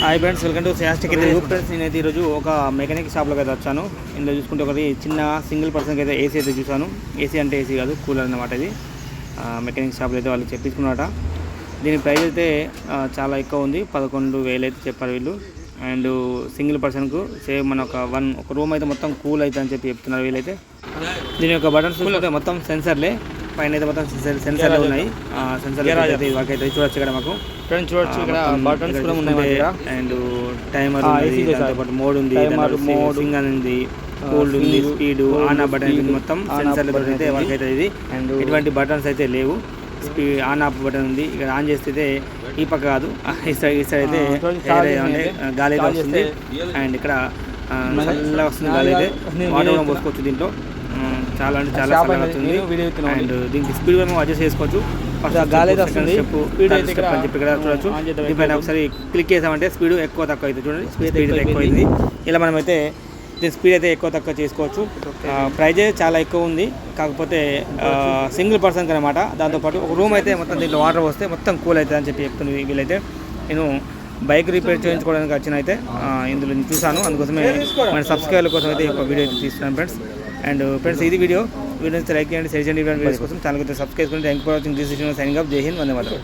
Hi friends welcome to శాస్టిక్ అయితే friends నేనైతే ఈరోజు ఒక మెకానిక్ షాప్లోకి అయితే వచ్చాను. ఇందులో చూసుకుంటే ఒకటి చిన్న సింగిల్ పర్సన్కి అయితే ఏసీ అయితే చూసాను ఏసీ అంటే ఏసీ కాదు కూలర్ అన్నమాట ఇది. మెకానిక్ షాప్లో అయితే వాళ్ళు చెప్పించుకున్నమాట దీని ప్రైస్ అయితే చాలా ఎక్కువ ఉంది. పదకొండు వేలు అయితే చెప్పారు వీళ్ళు. అండ్ సింగిల్ పర్సన్కు సేమ్ మన ఒక వన్ ఒక రూమ్ అయితే మొత్తం కూల్ అవుతుంది అని చెప్పి చెప్తున్నారు వీళ్ళైతే. దీని యొక్క బటన్స్ మొత్తం సెన్సర్లే. పైన అయితే మొత్తం సెన్సర్ సెన్సర్లే ఉన్నాయి. సెన్సర్ అయితే వర్క్ అయితే చూడొచ్చు ఇక్కడ మాకు. చూడొచ్చు ఇక్కడ బటన్స్ కూడా ఉన్నాయి అండ్ టైమర్ ఉంది AC చేశారు. దాంతో పాటు మోడ్ ఉంది Timer, మోడ్. mode, సింగల్ ఉంది కూల్డ్ ఉంది స్పీడ్ ఆన్ ఆఫ్ బటన్ మొత్తం సెన్సర్ల button అయితే వర్క్. అవుతుంది ఇది. And ఎటువంటి బటన్స్ అయితే లేవు. స్పీడ్ ఆన్ ఆఫ్ బటన్ ఉంది. ఇక్కడ ఆన్ చేస్తే ఈ పక్క కాదు. ఈ సైడ్ ఈ సైడ్ అయితే గాలి వస్తుంది. అండ్ ఇక్కడ చల్లగా వస్తుంది గాలి అయితే. వాటర్ పోసుకోవచ్చు దీంట్లో. చాలా అంటే చాలా అండ్ దీనికి స్పీడ్ మనం అడ్జస్ట్ చేసుకోవచ్చు. గాలి వస్తుంది. స్పీడ్ అయితే అని చెప్పి ఇక్కడ చూడొచ్చు. దీనిపైన ఒకసారి క్లిక్ చేసామంటే స్పీడ్ ఎక్కువ తక్కువ అవుతుంది చూడండి. స్పీడ్ ఎక్కువ అయింది ఇలా మనమైతే దీని స్పీడ్ అయితే ఎక్కువ తక్కువ చేసుకోవచ్చు. ప్రైజ్ చాలా ఎక్కువ ఉంది. కాకపోతే సింగిల్ పర్సన్కి అనమాట దాంతోపాటు ఒక రూమ్ అయితే మొత్తం దీంట్లో వాటర్ వస్తే మొత్తం కూల్ అవుతుంది అని చెప్పి చెప్తుంది వీళ్ళైతే. నేను బైక్ రిపేర్ చేయించుకోవడానికి వచ్చిన అయితే ఇందులో నేను చూసాను అందుకోసమే మన సబ్స్క్రైబర్ల కోసం అయితే యొక్క వీడియో తీస్తున్నాను ఫ్రెండ్స్ అండ్ ఫ్రెండ్స్ ఇది వీడియో. వీడియో లైక్ చేయండి షేర్ చేయండి వీడియోస్ కోసం. ఛానల్ సబ్స్క్రైబ్ చేసుకోండి thank for watching this signing up జై హింద్ వందే మాత్రం